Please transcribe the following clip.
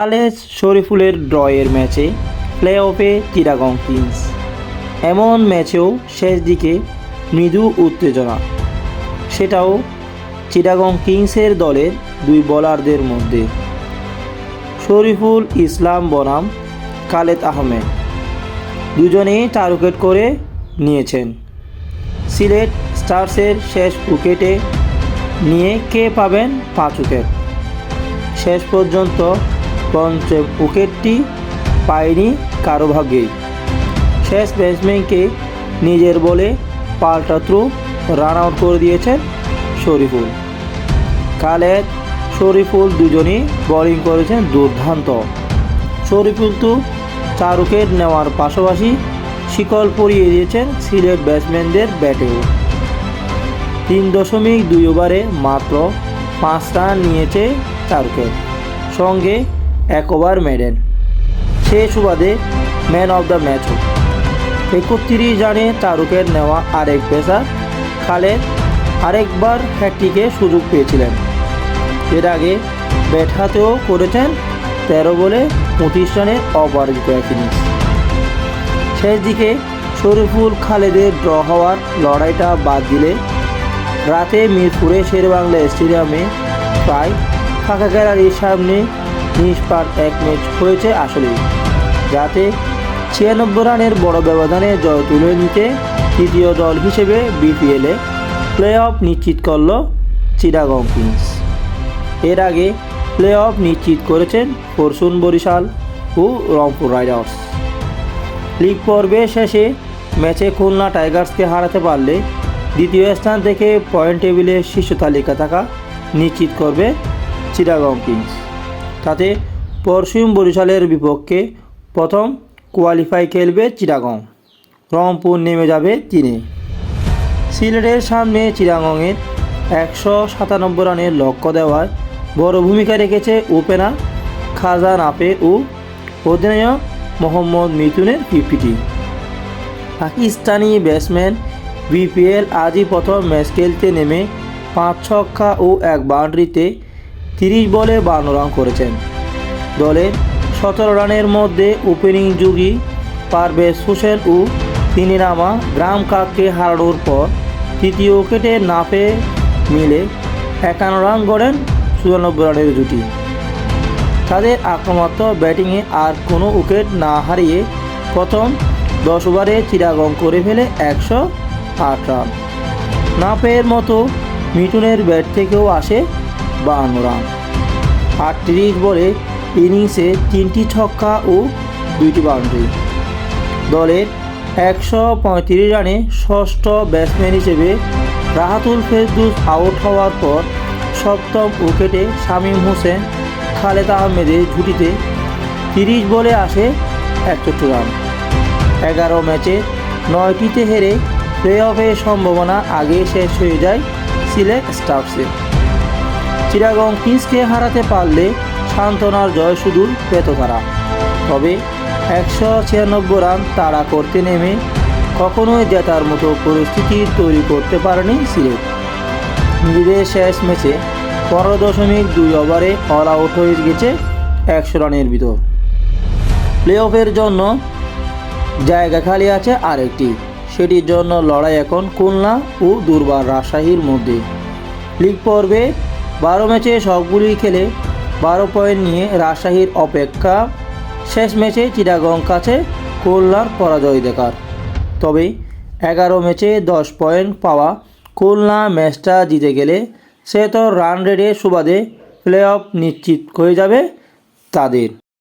খালেদ শরীফুলের ড্রয়ের ম্যাচে play অফে Chittagong Kings. এমন ম্যাচেও শেষ দিকে মৃদু উত্তেজনা। সেটাও চিটাগং কিংসের দলের দুই বোলারদের মধ্যে। শরীফুল ইসলাম বনাম, খালেদ আহমেদ দুজনেই চার উইকেট করে নিয়েছেন। সিলেট স্টার্সের শেষ উইকেটে নিয়ে কে পাবেন পাঁচ উইকেট? শেষ পর্যন্ত পঞ্চম উইকেটটি পায়নি কারও ভাগ্যেই শেষ ব্যাটসম্যানকে নিজের বলে পাল্টা থ্রু রান আউট করে দিয়েছেন শরীফুল। খালেদ শরীফুল দুজনই বোলিং করেছেন দুর্দান্ত। শরীফুল তো চার উইকেট নেওয়ার পাশাপাশি শিকল পরিয়ে দিয়েছেন সিলেট ব্যাটসম্যানদের ব্যাটেও। তিন দশমিক দুই ওভারে মাত্র পাঁচ রান নিয়েছে চার উইকেট। সঙ্গে এক ওভার মেডেন। সে সুবাদে ম্যান অফ দ্য ম্যাচও একত্রিশ রানে উইকেট নেওয়া আরেক পেসার খালেদ আরেকবার হ্যাট্রিকে সুযোগ পেয়েছিলেন। এর আগে ব্যাট হাতেও করেছেন তেরো বলে পঁচিশ রানের অপরাজিত এক ইনিংস শেষ দিকে শরীফুল খালেদের ড্র হওয়ার লড়াইটা বাদ দিলে রাতে মিরপুরে শেরবাংলা স্টেডিয়ামে প্রায় ফাঁকা গ্যালারির সামনে নিষ্পার এক ম্যাচ হয়েছে আসলে যাতে ছিয়ানব্বই রানের বড় ব্যবধানে জয় তুলে নিতে তৃতীয় দল হিসেবে বিপিএলে প্লে অফ নিশ্চিত করল চিটাগং কিংস। এর আগে প্লে অফ নিশ্চিত করেছেন ফরচুন বরিশাল ও রংপুর রাইডার্স। লিগ পর্বে শেষে ম্যাচে খুলনা টাইগার্সকে হারাতে পারলে দ্বিতীয় স্থান থেকে পয়েন্ট টেবিলে শীর্ষ তালিকা থাকা নিশ্চিত করবে চিটাগং কিংস। তাতে পরশুম বরিশালের বিপক্ষে প্রথম কোয়ালিফাই খেলবে চিটাগং। রংপুর নেমে যাবে তিনে সিলেটের সামনে চিরাগংয়ের একশো সাতানব্বই রানের লক্ষ্য দেওয়ায় বড় ভূমিকা রেখেছে ওপেনার খাজা নাপে ও অধিনায়ক মোহাম্মদ মিথুনের ফিফটি পাকিস্তানি ব্যাটসম্যান বিপিএল আজই প্রথম ম্যাচ খেলতে নেমে পাঁচ ছক্কা ও এক বাউন্ডারিতে তিরিশ বলে বান্ন রান করেছেন। দলের সতেরো রানের মধ্যে ওপেনিং যুগী পারভেজ হোসেন ও তিনি নামা গ্রাম কাককে হারানোর পর তৃতীয় উইকেটে নাপে মিলে একান্ন রান গড়েন চুরানব্বই রানের জুটি। তাদের আক্রমণাত্মক ব্যাটিংয়ে আর কোনো উইকেট না হারিয়ে প্রথম দশ ওভারে চিরাগং করে ফেলে একশো আট রান। নাপের মতো মিটুনের ব্যাট থেকেও আসে বাহান্ন রান। আটত্রিশ বলে ইনিংসে তিনটি ছক্কা ও দুইটি বাউন্ডারি। দলের একশো পঁয়ত্রিশ রানে ষষ্ঠ ব্যাটসম্যান হিসেবে রাহাতুল ফেরদুস আউট হওয়ার পর সপ্তম উইকেটে শামীম হোসেন, খালেদ আহমেদের ঝুটিতে তিরিশ বলে আসে একষট্টি রান। এগারো ম্যাচে নয়টিতে হেরে প্লে অফের সম্ভাবনা আগে শেষ হয়ে যায় সিলেট স্টার্সে চিরাগং কিংসকে হারাতে পারলে সান্ত্বনার জয় শুধু পেত তারা। তবে একশো ছিয়ানব্বই রান তাড়া করতে নেমে কখনোই জেতার মতো পরিস্থিতি তৈরি করতে পারেনি সিলেট নিজেদের শেষ ম্যাচে পনেরো দশমিক দুই ওভারে অল আউট হয়ে গেছে একশো রানের ভিতর। প্লে অফের জন্য জায়গা খালি আছে আরেকটি। সেটির জন্য লড়াই এখন খুলনা ও দুর্বার রাজশাহীর মধ্যে। লিগ পর্বে বারো ম্যাচে সবগুলি খেলে বারো পয়েন্ট নিয়ে রাজশাহীর অপেক্ষা। শেষ ম্যাচে চিটাগং কাছে খুলনার পরাজয় দেখার। তবে এগারো ম্যাচে দশ পয়েন্ট পাওয়া খুলনা ম্যাচটা জিতে গেলে সে তো রান রেটে সুবাদে প্লে অফ নিশ্চিত হয়ে যাবে তাদের।